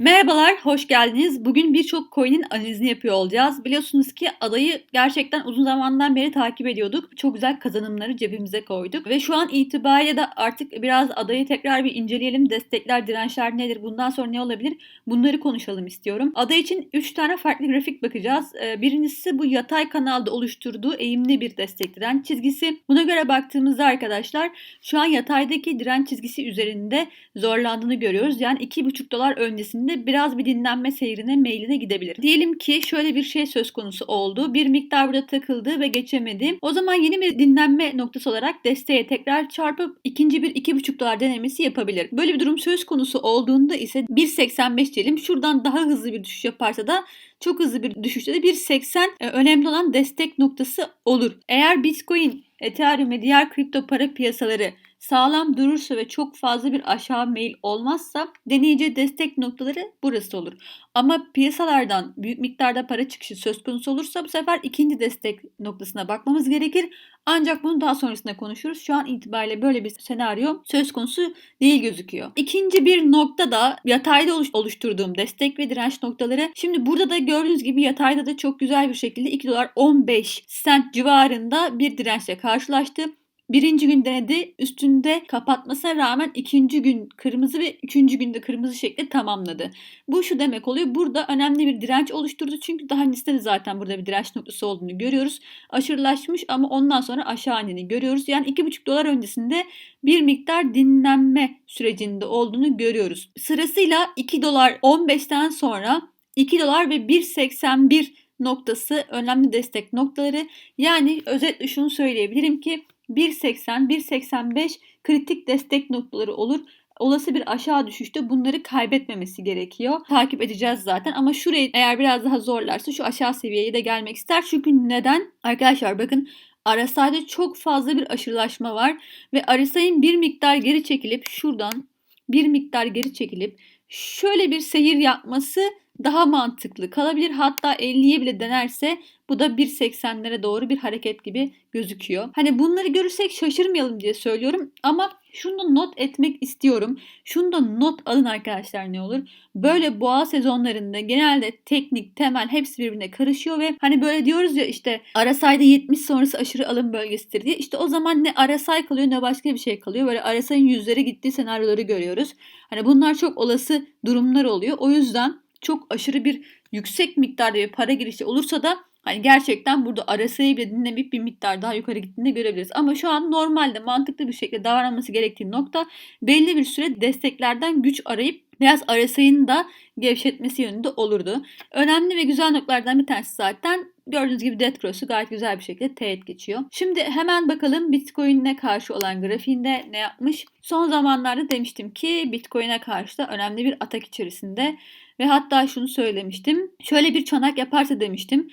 Merhabalar, hoş geldiniz. Bugün birçok coin'in analizini yapıyor olacağız. Biliyorsunuz ki adayı gerçekten uzun zamandan beri takip ediyorduk. Çok güzel kazanımları cebimize koyduk. Ve şu an itibariyle de artık biraz adayı tekrar bir inceleyelim. Destekler, dirençler nedir? Bundan sonra ne olabilir? Bunları konuşalım istiyorum. Ada için 3 tane farklı grafik bakacağız. Ee, Birincisi bu yatay kanalda oluşturduğu eğimli bir destek direnç çizgisi. Buna göre baktığımızda arkadaşlar şu an yataydaki direnç çizgisi üzerinde zorlandığını görüyoruz. Yani 2,5 dolar öncesinde biraz bir dinlenme seyrine meyline gidebilir. Diyelim ki şöyle bir şey söz konusu oldu. Bir miktar burada takıldı ve geçemedi. O zaman yeni bir dinlenme noktası olarak desteğe tekrar çarpıp ikinci bir 2,5 dolar denemesi yapabilir. Böyle bir durum söz konusu olduğunda ise 1.85 diyelim. Şuradan daha hızlı bir düşüş yaparsa da çok hızlı bir düşüşte de 1.80 e, önemli olan destek noktası olur. Eğer Bitcoin, Ethereum ve diğer kripto para piyasaları sağlam durursa ve çok fazla bir aşağı meyil olmazsa deneyeceği destek noktaları burası olur. Ama piyasalardan büyük miktarda para çıkışı söz konusu olursa bu sefer ikinci destek noktasına bakmamız gerekir. Ancak bunu daha sonrasında konuşuruz. Şu an itibariyle böyle bir senaryo söz konusu değil gözüküyor. İkinci bir nokta da yatayda oluşturduğum destek ve direnç noktaları. Şimdi burada da gördüğünüz gibi yatayda da çok güzel bir şekilde 2 dolar 15 cent civarında bir dirençle karşılaştı. Birinci gün denedi. Üstünde kapatmasına rağmen ikinci gün kırmızı ve üçüncü günde kırmızı şekli tamamladı. Bu şu demek oluyor. Burada önemli bir direnç oluşturdu. Çünkü daha öncesinde de zaten burada bir direnç noktası olduğunu görüyoruz. Aşırılaşmış ama ondan sonra aşağı indiğini görüyoruz. Yani 2,5 dolar öncesinde bir miktar dinlenme sürecinde olduğunu görüyoruz. Sırasıyla 2 dolar 15'ten sonra 2 dolar ve 1.81 noktası önemli destek noktaları. Yani özetle şunu söyleyebilirim ki 1.80, 1.85 kritik destek noktaları olur. Olası bir aşağı düşüşte bunları kaybetmemesi gerekiyor. Takip edeceğiz zaten ama şurayı eğer biraz daha zorlarsa şu aşağı seviyeye de gelmek ister. Çünkü neden? Arkadaşlar bakın RSI'de çok fazla bir aşırılaşma var ve RSI'nin bir miktar geri çekilip şuradan bir miktar geri çekilip şöyle bir seyir yapması daha mantıklı kalabilir. Hatta 50'ye bile denerse bu da 1.80'lere doğru bir hareket gibi gözüküyor. Hani bunları görürsek şaşırmayalım diye söylüyorum ama şunu da not etmek istiyorum. Şunu da not alın arkadaşlar ne olur. Böyle boğa sezonlarında genelde teknik, temel hepsi birbirine karışıyor ve hani böyle diyoruz ya işte RSI'de 70 sonrası aşırı alım bölgesidir diye. İşte o zaman ne RSI kalıyor ne başka bir şey kalıyor. Böyle RSI'nin yüzlere gittiği senaryoları görüyoruz. Hani bunlar çok olası durumlar oluyor. O yüzden çok aşırı bir yüksek miktarda bir para girişi olursa da Hani gerçekten burada arasayı bile dinlemeyip bir miktar daha yukarı gittiğini görebiliriz. Ama şu an normalde mantıklı bir şekilde davranması gerektiği nokta belli bir süre desteklerden güç arayıp biraz arasayını da gevşetmesi yönünde olurdu. Önemli ve güzel noktalardan bir tanesi zaten gördüğünüz gibi Dead Cross'u gayet güzel bir şekilde teğet geçiyor. Şimdi hemen bakalım Bitcoin'e karşı olan grafiğinde ne yapmış. Son zamanlarda demiştim ki Bitcoin'e karşı da önemli bir atak içerisinde ve hatta şunu söylemiştim. Şöyle bir çanak yaparsa demiştim.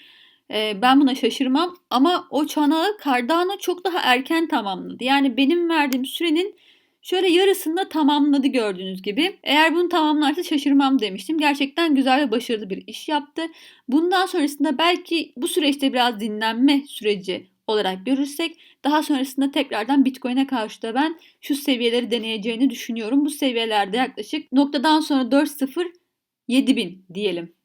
E, ben buna şaşırmam ama o çanağı Cardano çok daha erken tamamladı. Yani benim verdiğim sürenin şöyle yarısında tamamladı gördüğünüz gibi. Eğer bunu tamamlarsa şaşırmam demiştim. Gerçekten güzel ve başarılı bir iş yaptı. Bundan sonrasında belki bu süreçte biraz dinlenme süreci olarak görürsek daha sonrasında tekrardan Bitcoin'e karşı da ben şu seviyeleri deneyeceğini düşünüyorum. Bu seviyelerde yaklaşık noktadan sonra 4.0 7000 diyelim.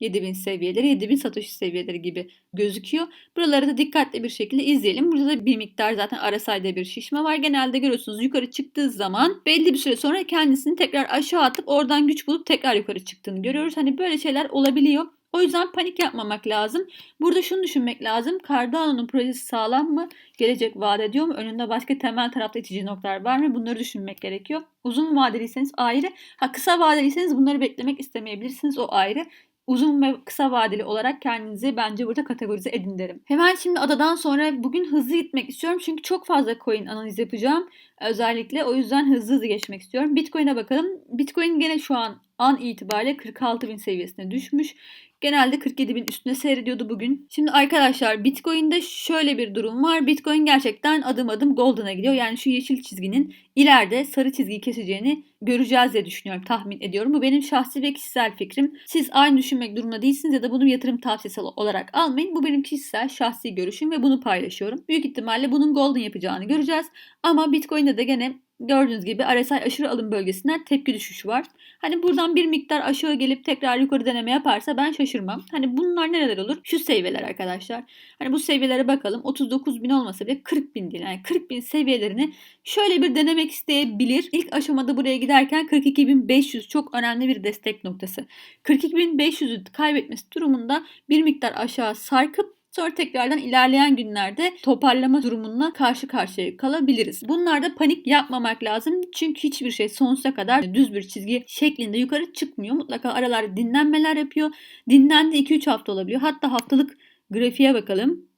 7000 seviyeleri, 7000 Satoshi seviyeleri gibi gözüküyor. Buraları da dikkatli bir şekilde izleyelim. Burada da bir miktar zaten RSI'de bir şişme var. Genelde görüyorsunuz yukarı çıktığı zaman belli bir süre sonra kendisini tekrar aşağı atıp oradan güç bulup tekrar yukarı çıktığını görüyoruz. Hani böyle şeyler olabiliyor. O yüzden panik yapmamak lazım. Burada şunu düşünmek lazım. Cardano'nun projesi sağlam mı? Gelecek vaat ediyor mu? Önünde başka temel tarafta itici noktalar var mı? Bunları düşünmek gerekiyor. Uzun vadeliyseniz ayrı. Ha kısa vadeliyseniz bunları beklemek istemeyebilirsiniz. O ayrı uzun ve kısa vadeli olarak kendinizi bence burada kategorize edin derim. Hemen şimdi adadan sonra bugün hızlı gitmek istiyorum çünkü çok fazla coin analiz yapacağım. Özellikle o yüzden hızlı hızlı geçmek istiyorum. Bitcoin'e bakalım. Bitcoin gene şu an an itibariyle 46 bin seviyesine düşmüş. Genelde 47 bin üstüne seyrediyordu bugün. Şimdi arkadaşlar Bitcoin'de şöyle bir durum var. Bitcoin gerçekten adım adım Golden'a gidiyor. Yani şu yeşil çizginin ileride sarı çizgiyi keseceğini göreceğiz diye düşünüyorum, tahmin ediyorum. Bu benim şahsi ve kişisel fikrim. Siz aynı düşünmek durumunda değilsiniz ya da bunu yatırım tavsiyesi olarak almayın. Bu benim kişisel, şahsi görüşüm ve bunu paylaşıyorum. Büyük ihtimalle bunun Golden yapacağını göreceğiz. Ama Bitcoin'de de gene Gördüğünüz gibi RSI aşırı alım bölgesinden tepki düşüşü var. Hani buradan bir miktar aşağı gelip tekrar yukarı deneme yaparsa ben şaşırmam. Hani bunlar nereler olur? Şu seviyeler arkadaşlar. Hani bu seviyelere bakalım. 39 bin olmasa bile 40 bin değil. Yani 40 bin seviyelerini şöyle bir denemek isteyebilir. İlk aşamada buraya giderken 42.500 çok önemli bir destek noktası. 42.500'ü kaybetmesi durumunda bir miktar aşağı sarkıp Sonra tekrardan ilerleyen günlerde toparlama durumuna karşı karşıya kalabiliriz. Bunlarda panik yapmamak lazım. Çünkü hiçbir şey sonsuza kadar düz bir çizgi şeklinde yukarı çıkmıyor. Mutlaka aralarda dinlenmeler yapıyor. Dinlendi 2-3 hafta olabiliyor. Hatta haftalık grafiğe bakalım.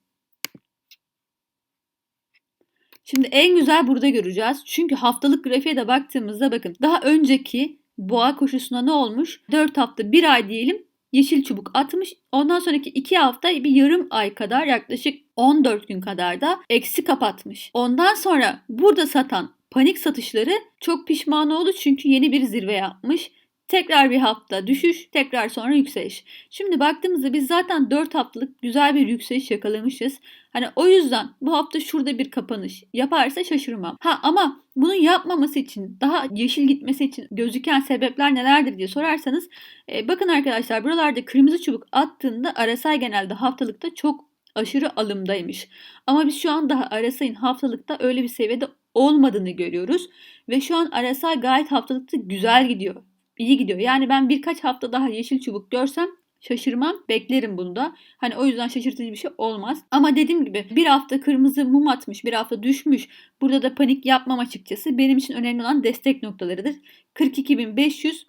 Şimdi en güzel burada göreceğiz. Çünkü haftalık grafiğe de baktığımızda bakın daha önceki boğa koşusuna ne olmuş? 4 hafta 1 ay diyelim yeşil çubuk atmış. Ondan sonraki 2 hafta bir yarım ay kadar yaklaşık 14 gün kadar da eksi kapatmış. Ondan sonra burada satan panik satışları çok pişman oldu çünkü yeni bir zirve yapmış. Tekrar bir hafta düşüş, tekrar sonra yükseliş. Şimdi baktığımızda biz zaten 4 haftalık güzel bir yükseliş yakalamışız. Hani o yüzden bu hafta şurada bir kapanış yaparsa şaşırmam. Ha ama bunu yapmaması için, daha yeşil gitmesi için gözüken sebepler nelerdir diye sorarsanız e, bakın arkadaşlar buralarda kırmızı çubuk attığında RSI genelde haftalıkta çok aşırı alımdaymış. Ama biz şu an daha RSI'nin haftalıkta öyle bir seviyede olmadığını görüyoruz. Ve şu an RSI gayet haftalıkta güzel gidiyor iyi gidiyor. Yani ben birkaç hafta daha yeşil çubuk görsem şaşırmam. Beklerim bunda. Hani o yüzden şaşırtıcı bir şey olmaz. Ama dediğim gibi bir hafta kırmızı mum atmış, bir hafta düşmüş. Burada da panik yapmam açıkçası. Benim için önemli olan destek noktalarıdır. 42.500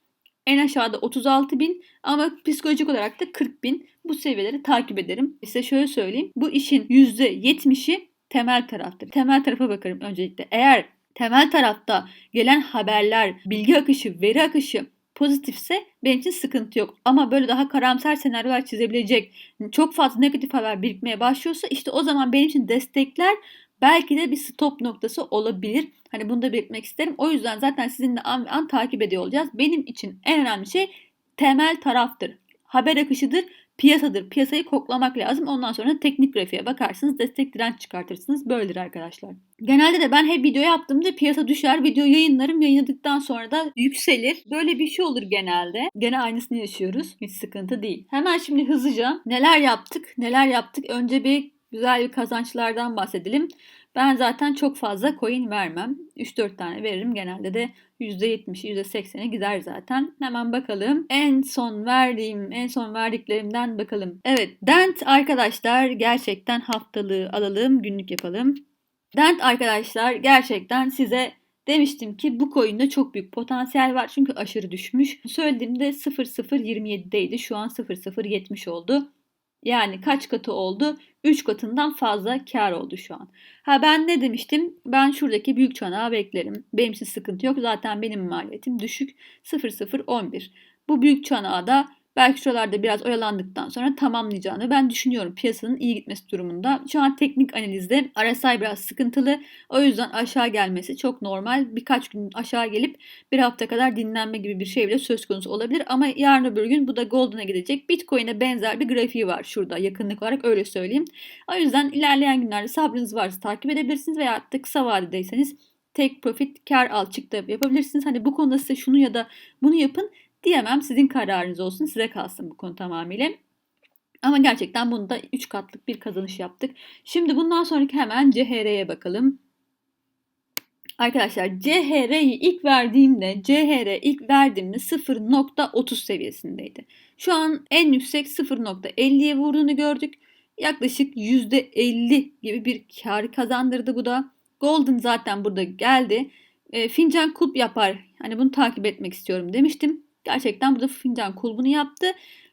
en aşağıda 36.000 ama psikolojik olarak da 40.000 bu seviyeleri takip ederim. Size şöyle söyleyeyim. Bu işin %70'i temel taraftır. Temel tarafa bakarım öncelikle. Eğer temel tarafta gelen haberler, bilgi akışı, veri akışı pozitifse benim için sıkıntı yok. Ama böyle daha karamsar senaryolar çizebilecek çok fazla negatif haber birikmeye başlıyorsa işte o zaman benim için destekler belki de bir stop noktası olabilir. Hani bunu da belirtmek isterim. O yüzden zaten sizinle an, an takip ediyor olacağız. Benim için en önemli şey temel taraftır. Haber akışıdır piyasadır. Piyasayı koklamak lazım. Ondan sonra teknik grafiğe bakarsınız. Destek direnç çıkartırsınız. Böyledir arkadaşlar. Genelde de ben hep video yaptığımda piyasa düşer. Video yayınlarım. Yayınladıktan sonra da yükselir. Böyle bir şey olur genelde. Gene aynısını yaşıyoruz. Hiç sıkıntı değil. Hemen şimdi hızlıca neler yaptık? Neler yaptık? Önce bir güzel bir kazançlardan bahsedelim. Ben zaten çok fazla coin vermem. 3-4 tane veririm. Genelde de %70'i %80'e gider zaten. Hemen bakalım. En son verdiğim, en son verdiklerimden bakalım. Evet, Dent arkadaşlar gerçekten haftalığı alalım, günlük yapalım. Dent arkadaşlar gerçekten size Demiştim ki bu coin'de çok büyük potansiyel var çünkü aşırı düşmüş. Söylediğimde 0027'deydi. Şu an 0070 oldu. Yani kaç katı oldu? 3 katından fazla kar oldu şu an. Ha ben ne demiştim? Ben şuradaki büyük çanağı beklerim. Benim için sıkıntı yok. Zaten benim maliyetim düşük. 0011. Bu büyük çanağı da belki şuralarda biraz oyalandıktan sonra tamamlayacağını ben düşünüyorum piyasanın iyi gitmesi durumunda. Şu an teknik analizde RSI biraz sıkıntılı. O yüzden aşağı gelmesi çok normal. Birkaç gün aşağı gelip bir hafta kadar dinlenme gibi bir şey bile söz konusu olabilir. Ama yarın öbür gün bu da Golden'a gidecek. Bitcoin'e benzer bir grafiği var şurada yakınlık olarak öyle söyleyeyim. O yüzden ilerleyen günlerde sabrınız varsa takip edebilirsiniz veya da kısa vadedeyseniz tek profit kar al çık da yapabilirsiniz. Hani bu konuda size şunu ya da bunu yapın diyemem. Sizin kararınız olsun. Size kalsın bu konu tamamıyla. Ama gerçekten bunda 3 katlık bir kazanış yaptık. Şimdi bundan sonraki hemen CHR'ye bakalım. Arkadaşlar CHR'yi ilk verdiğimde CHR ilk verdiğimde 0.30 seviyesindeydi. Şu an en yüksek 0.50'ye vurduğunu gördük. Yaklaşık %50 gibi bir kar kazandırdı bu da. Golden zaten burada geldi. E, fincan kulp yapar. Hani bunu takip etmek istiyorum demiştim. Gerçekten burada fincan kulbunu yaptı.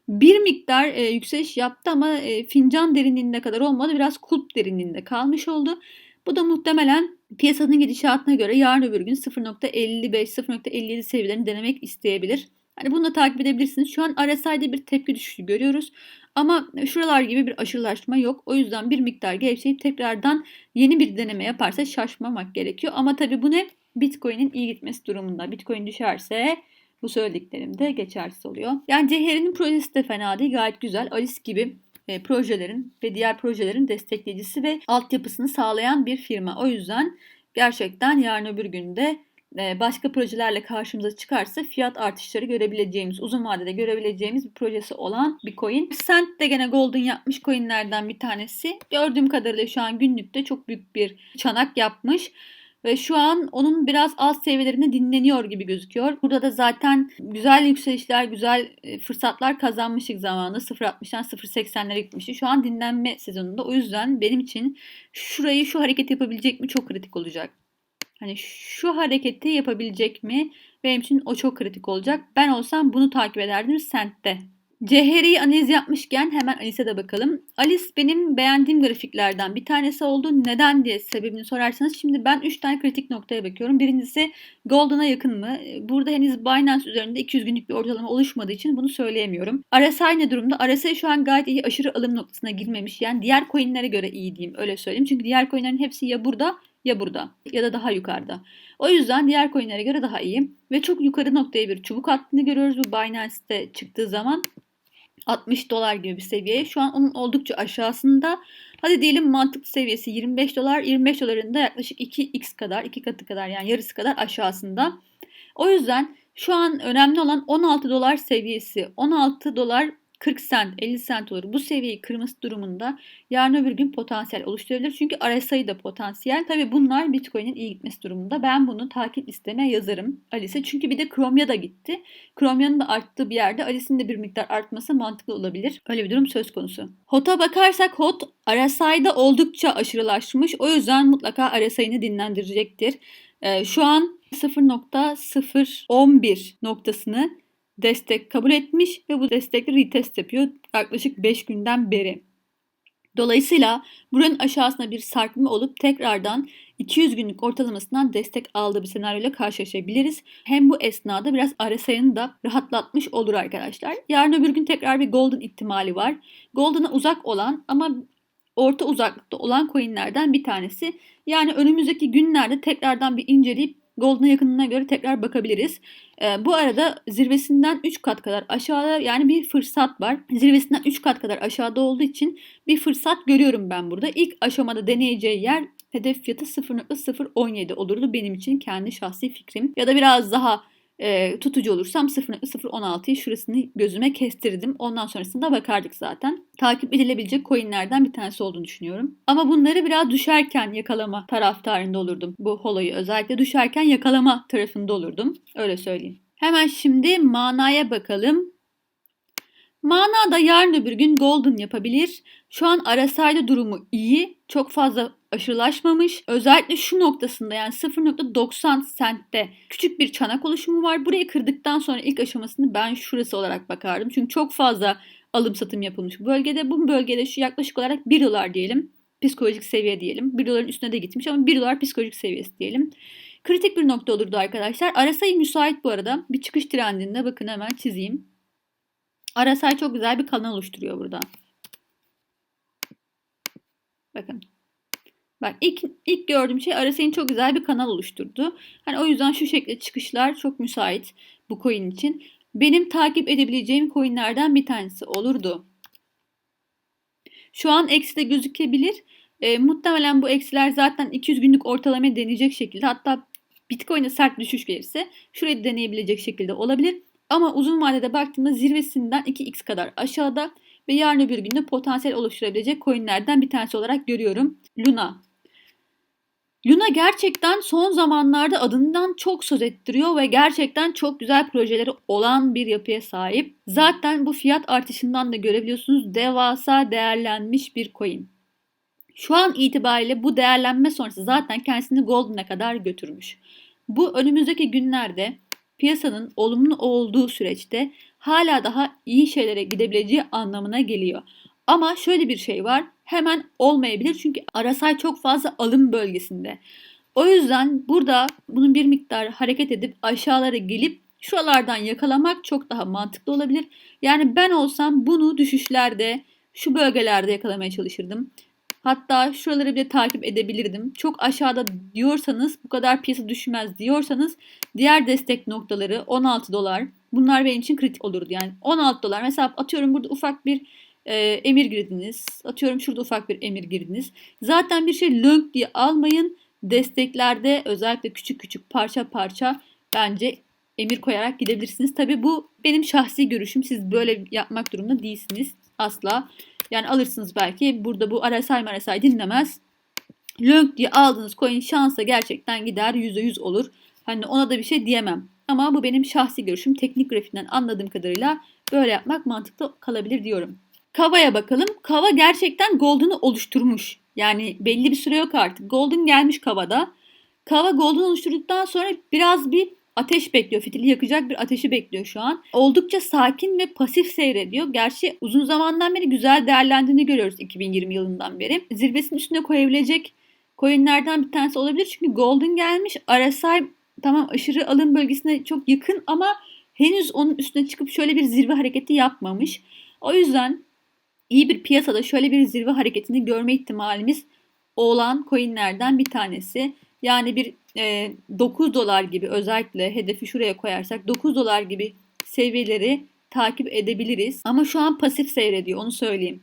Bir miktar e, yükseliş yaptı ama e, fincan derinliğinde kadar olmadı. Biraz kulp derinliğinde kalmış oldu. Bu da muhtemelen piyasanın gidişatına göre yarın öbür gün 0.55-0.57 seviyelerini denemek isteyebilir. Hani bunu da takip edebilirsiniz. Şu an RSI'de bir tepki düşüşü görüyoruz. Ama şuralar gibi bir aşırılaşma yok. O yüzden bir miktar gevşeyip tekrardan yeni bir deneme yaparsa şaşmamak gerekiyor. Ama tabii bu ne? Bitcoin'in iyi gitmesi durumunda. Bitcoin düşerse bu söylediklerim de geçersiz oluyor. Yani Ceheri'nin projesi de fena değil. Gayet güzel. Alice gibi e, projelerin ve diğer projelerin destekleyicisi ve altyapısını sağlayan bir firma. O yüzden gerçekten yarın öbür günde e, başka projelerle karşımıza çıkarsa fiyat artışları görebileceğimiz, uzun vadede görebileceğimiz bir projesi olan bir coin. Cent de gene Golden yapmış coinlerden bir tanesi. Gördüğüm kadarıyla şu an günlükte çok büyük bir çanak yapmış. Ve şu an onun biraz alt seviyelerinde dinleniyor gibi gözüküyor. Burada da zaten güzel yükselişler, güzel e, fırsatlar kazanmıştık zamanında. 0.60'dan 0.80'lere gitmişti. Şu an dinlenme sezonunda. O yüzden benim için şurayı şu hareket yapabilecek mi çok kritik olacak. Hani şu hareketi yapabilecek mi? Benim için o çok kritik olacak. Ben olsam bunu takip ederdim Sent'te. Ceheri'yi analiz yapmışken hemen Alice'e de bakalım. Alice benim beğendiğim grafiklerden bir tanesi oldu. Neden diye sebebini sorarsanız şimdi ben 3 tane kritik noktaya bakıyorum. Birincisi Golden'a yakın mı? Burada henüz Binance üzerinde 200 günlük bir ortalama oluşmadığı için bunu söyleyemiyorum. RSI ne durumda? RSI şu an gayet iyi aşırı alım noktasına girmemiş. Yani diğer coinlere göre iyi diyeyim öyle söyleyeyim. Çünkü diğer coinlerin hepsi ya burada ya burada ya da daha yukarıda. O yüzden diğer coinlere göre daha iyi. Ve çok yukarı noktaya bir çubuk attığını görüyoruz bu Binance'te çıktığı zaman. 60 dolar gibi bir seviyeye. Şu an onun oldukça aşağısında. Hadi diyelim mantıklı seviyesi 25 dolar. 25 doların da yaklaşık 2x kadar, 2 katı kadar yani yarısı kadar aşağısında. O yüzden şu an önemli olan 16 dolar seviyesi. 16 dolar 40 sent, 50 sent olur. Bu seviyeyi kırması durumunda yarın öbür gün potansiyel oluşturabilir. Çünkü RSI da potansiyel. Tabii bunlar Bitcoin'in iyi gitmesi durumunda. Ben bunu takip listeme yazarım Alice. Çünkü bir de Chromia da gitti. Chromia'nın da arttığı bir yerde Alice'in de bir miktar artması mantıklı olabilir. Öyle bir durum söz konusu. HOT'a bakarsak HOT RSI'da oldukça aşırılaşmış. O yüzden mutlaka RSI'ni dinlendirecektir. Ee, şu an 0.011 noktasını destek kabul etmiş ve bu destekli retest yapıyor yaklaşık 5 günden beri. Dolayısıyla buranın aşağısına bir sarkma olup tekrardan 200 günlük ortalamasından destek aldığı bir senaryoyla karşılaşabiliriz. Hem bu esnada biraz RSI'ni da rahatlatmış olur arkadaşlar. Yarın öbür gün tekrar bir golden ihtimali var. Golden'a uzak olan ama orta uzaklıkta olan coinlerden bir tanesi. Yani önümüzdeki günlerde tekrardan bir inceleyip Golden'a yakınına göre tekrar bakabiliriz. E, bu arada zirvesinden 3 kat kadar aşağıda yani bir fırsat var. Zirvesinden 3 kat kadar aşağıda olduğu için bir fırsat görüyorum ben burada. İlk aşamada deneyeceği yer hedef fiyatı 0.017 olurdu benim için kendi şahsi fikrim. Ya da biraz daha e, tutucu olursam 0.016'yı şurasını gözüme kestirdim. Ondan sonrasında bakardık zaten. Takip edilebilecek coinlerden bir tanesi olduğunu düşünüyorum. Ama bunları biraz düşerken yakalama taraftarında olurdum. Bu holoyu özellikle düşerken yakalama tarafında olurdum. Öyle söyleyeyim. Hemen şimdi manaya bakalım. Mana da yarın öbür gün golden yapabilir. Şu an RSI'de durumu iyi. Çok fazla aşırılaşmamış. Özellikle şu noktasında yani 0.90 sentte küçük bir çanak oluşumu var. Burayı kırdıktan sonra ilk aşamasını ben şurası olarak bakardım. Çünkü çok fazla alım satım yapılmış bu bölgede. Bu bölgede şu yaklaşık olarak 1 dolar diyelim. Psikolojik seviye diyelim. 1 doların üstüne de gitmiş ama 1 dolar psikolojik seviyesi diyelim. Kritik bir nokta olurdu arkadaşlar. RSI müsait bu arada. Bir çıkış trendinde bakın hemen çizeyim. RSI çok güzel bir kanal oluşturuyor burada. Bakın. Bak ilk, ilk gördüğüm şey RSI'nin çok güzel bir kanal oluşturdu. Hani o yüzden şu şekilde çıkışlar çok müsait bu coin için. Benim takip edebileceğim coinlerden bir tanesi olurdu. Şu an eksi de gözükebilir. E, muhtemelen bu eksiler zaten 200 günlük ortalama deneyecek şekilde hatta Bitcoin'e sert düşüş gelirse şurayı deneyebilecek şekilde olabilir. Ama uzun vadede baktığımda zirvesinden 2x kadar aşağıda ve yarın öbür günde potansiyel oluşturabilecek coinlerden bir tanesi olarak görüyorum. Luna. Luna gerçekten son zamanlarda adından çok söz ettiriyor ve gerçekten çok güzel projeleri olan bir yapıya sahip. Zaten bu fiyat artışından da görebiliyorsunuz devasa değerlenmiş bir coin. Şu an itibariyle bu değerlenme sonrası zaten kendisini Golden'a kadar götürmüş. Bu önümüzdeki günlerde piyasanın olumlu olduğu süreçte hala daha iyi şeylere gidebileceği anlamına geliyor. Ama şöyle bir şey var. Hemen olmayabilir çünkü RSI çok fazla alım bölgesinde. O yüzden burada bunun bir miktar hareket edip aşağılara gelip şuralardan yakalamak çok daha mantıklı olabilir. Yani ben olsam bunu düşüşlerde şu bölgelerde yakalamaya çalışırdım. Hatta şuraları bile takip edebilirdim. Çok aşağıda diyorsanız bu kadar piyasa düşmez diyorsanız diğer destek noktaları 16 dolar. Bunlar benim için kritik olurdu. Yani 16 dolar mesela atıyorum burada ufak bir e, emir girdiniz. Atıyorum şurada ufak bir emir girdiniz. Zaten bir şey lönk diye almayın. Desteklerde özellikle küçük küçük parça parça bence emir koyarak gidebilirsiniz. Tabii bu benim şahsi görüşüm. Siz böyle yapmak durumunda değilsiniz. Asla. Yani alırsınız belki. Burada bu RSI MRSI dinlemez. Lönk diye aldığınız coin şansa gerçekten gider %100 olur. Hani ona da bir şey diyemem. Ama bu benim şahsi görüşüm. Teknik grafiğinden anladığım kadarıyla böyle yapmak mantıklı kalabilir diyorum. Kava'ya bakalım. Kava gerçekten Golden'ı oluşturmuş. Yani belli bir süre yok artık. Golden gelmiş Kava'da. Kava Golden oluşturduktan sonra biraz bir ateş bekliyor. Fitili yakacak bir ateşi bekliyor şu an. Oldukça sakin ve pasif seyrediyor. Gerçi uzun zamandan beri güzel değerlendiğini görüyoruz 2020 yılından beri. Zirvesinin üstüne koyabilecek coinlerden bir tanesi olabilir. Çünkü Golden gelmiş. RSI tamam aşırı alım bölgesine çok yakın ama henüz onun üstüne çıkıp şöyle bir zirve hareketi yapmamış. O yüzden iyi bir piyasada şöyle bir zirve hareketini görme ihtimalimiz olan coinlerden bir tanesi. Yani bir e, 9 dolar gibi özellikle hedefi şuraya koyarsak 9 dolar gibi seviyeleri takip edebiliriz. Ama şu an pasif seyrediyor onu söyleyeyim.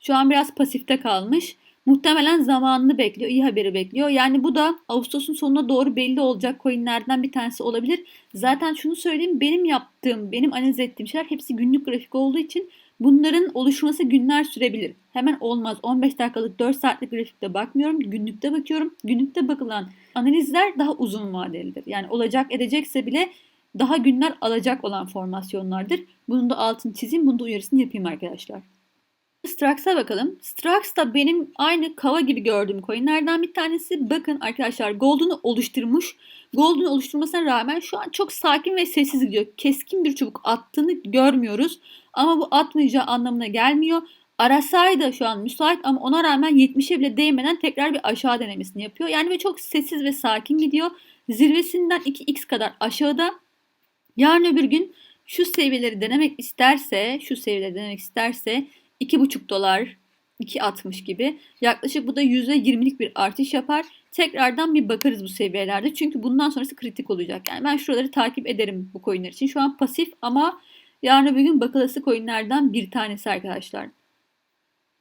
Şu an biraz pasifte kalmış. Muhtemelen zamanını bekliyor, iyi haberi bekliyor. Yani bu da Ağustos'un sonuna doğru belli olacak coinlerden bir tanesi olabilir. Zaten şunu söyleyeyim, benim yaptığım, benim analiz ettiğim şeyler hepsi günlük grafik olduğu için bunların oluşması günler sürebilir. Hemen olmaz. 15 dakikalık 4 saatlik grafikte bakmıyorum, günlükte bakıyorum. Günlükte bakılan analizler daha uzun vadelidir. Yani olacak edecekse bile daha günler alacak olan formasyonlardır. Bunun da altını çizeyim, bunun da uyarısını yapayım arkadaşlar. Strax'a bakalım. Strax da benim aynı kava gibi gördüğüm coinlerden bir tanesi. Bakın arkadaşlar Golden'ı oluşturmuş. Golden'ı oluşturmasına rağmen şu an çok sakin ve sessiz gidiyor. Keskin bir çubuk attığını görmüyoruz. Ama bu atmayacağı anlamına gelmiyor. RSI da şu an müsait ama ona rağmen 70'e bile değmeden tekrar bir aşağı denemesini yapıyor. Yani ve çok sessiz ve sakin gidiyor. Zirvesinden 2x kadar aşağıda. Yarın öbür gün şu seviyeleri denemek isterse, şu seviyeleri denemek isterse 2,5 dolar 2.60 gibi yaklaşık bu da %20'lik bir artış yapar. Tekrardan bir bakarız bu seviyelerde. Çünkü bundan sonrası kritik olacak. Yani ben şuraları takip ederim bu coinler için. Şu an pasif ama yarın öbür gün bakılası coinlerden bir tanesi arkadaşlar.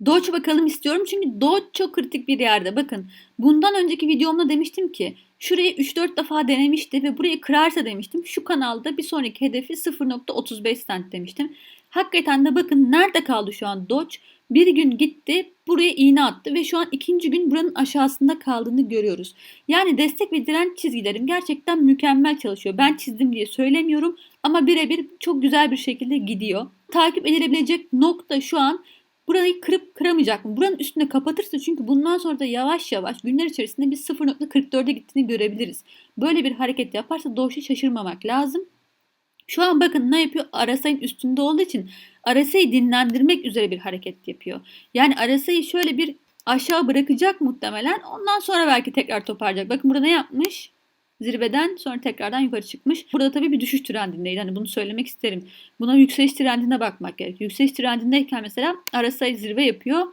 Doge bakalım istiyorum çünkü Doge çok kritik bir yerde. Bakın bundan önceki videomda demiştim ki şurayı 3-4 defa denemişti ve burayı kırarsa demiştim. Şu kanalda bir sonraki hedefi 0.35 cent demiştim. Hakikaten de bakın nerede kaldı şu an Doge? Bir gün gitti buraya iğne attı ve şu an ikinci gün buranın aşağısında kaldığını görüyoruz. Yani destek ve direnç çizgilerim gerçekten mükemmel çalışıyor. Ben çizdim diye söylemiyorum ama birebir çok güzel bir şekilde gidiyor. Takip edilebilecek nokta şu an burayı kırıp kıramayacak mı? Buranın üstüne kapatırsa çünkü bundan sonra da yavaş yavaş günler içerisinde biz 0.44'e gittiğini görebiliriz. Böyle bir hareket yaparsa Doge'u şaşırmamak lazım. Şu an bakın ne yapıyor? RSI'nin üstünde olduğu için RSI'yi dinlendirmek üzere bir hareket yapıyor. Yani RSI'yi şöyle bir aşağı bırakacak muhtemelen. Ondan sonra belki tekrar toparlayacak. Bakın burada ne yapmış? Zirveden sonra tekrardan yukarı çıkmış. Burada tabii bir düşüş trendindeydi. Hani bunu söylemek isterim. Buna yükseliş trendine bakmak gerekiyor. Yükseliş trendindeyken mesela RSI zirve yapıyor.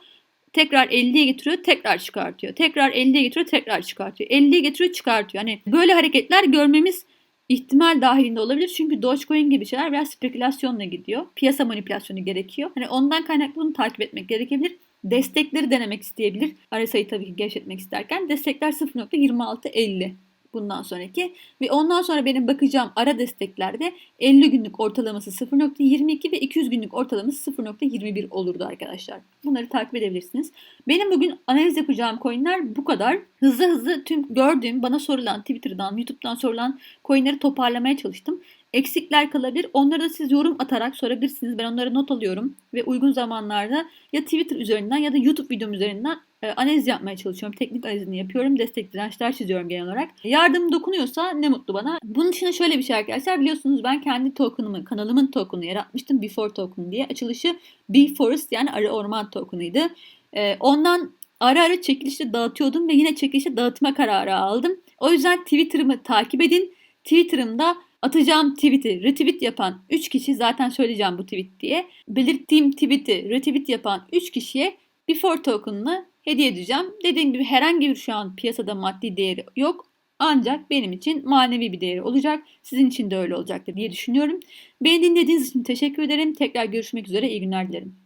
Tekrar 50'ye getiriyor, tekrar çıkartıyor. Tekrar 50'ye getiriyor, tekrar çıkartıyor. 50'ye getiriyor, çıkartıyor. Hani böyle hareketler görmemiz ihtimal dahilinde olabilir. Çünkü Dogecoin gibi şeyler biraz spekülasyonla gidiyor. Piyasa manipülasyonu gerekiyor. Hani ondan kaynaklı bunu takip etmek gerekebilir. Destekleri denemek isteyebilir. RSI'yi tabii ki gevşetmek isterken. Destekler 0.2650 bundan sonraki ve ondan sonra benim bakacağım ara desteklerde 50 günlük ortalaması 0.22 ve 200 günlük ortalaması 0.21 olurdu arkadaşlar. Bunları takip edebilirsiniz. Benim bugün analiz yapacağım coinler bu kadar. Hızlı hızlı tüm gördüğüm bana sorulan Twitter'dan, YouTube'dan sorulan coinleri toparlamaya çalıştım. Eksikler kalabilir. Onları da siz yorum atarak sorabilirsiniz. Ben onları not alıyorum ve uygun zamanlarda ya Twitter üzerinden ya da YouTube videom üzerinden e, analiz yapmaya çalışıyorum. Teknik analizini yapıyorum. Destek dirençler çiziyorum genel olarak. Yardım dokunuyorsa ne mutlu bana. Bunun için şöyle bir şey arkadaşlar. Biliyorsunuz ben kendi token'ımı, kanalımın token'ı yaratmıştım. Before token diye. Açılışı Be Forest yani arı orman token'ıydı. E, ondan ara ara çekilişte dağıtıyordum ve yine çekilişte dağıtma kararı aldım. O yüzden Twitter'ımı takip edin. Twitter'ımda atacağım tweet'i retweet yapan 3 kişi zaten söyleyeceğim bu tweet diye. Belirttiğim tweet'i retweet yapan 3 kişiye Before token'ını hediye edeceğim. Dediğim gibi herhangi bir şu an piyasada maddi değeri yok. Ancak benim için manevi bir değeri olacak. Sizin için de öyle olacaktır diye düşünüyorum. Beni dinlediğiniz için teşekkür ederim. Tekrar görüşmek üzere. İyi günler dilerim.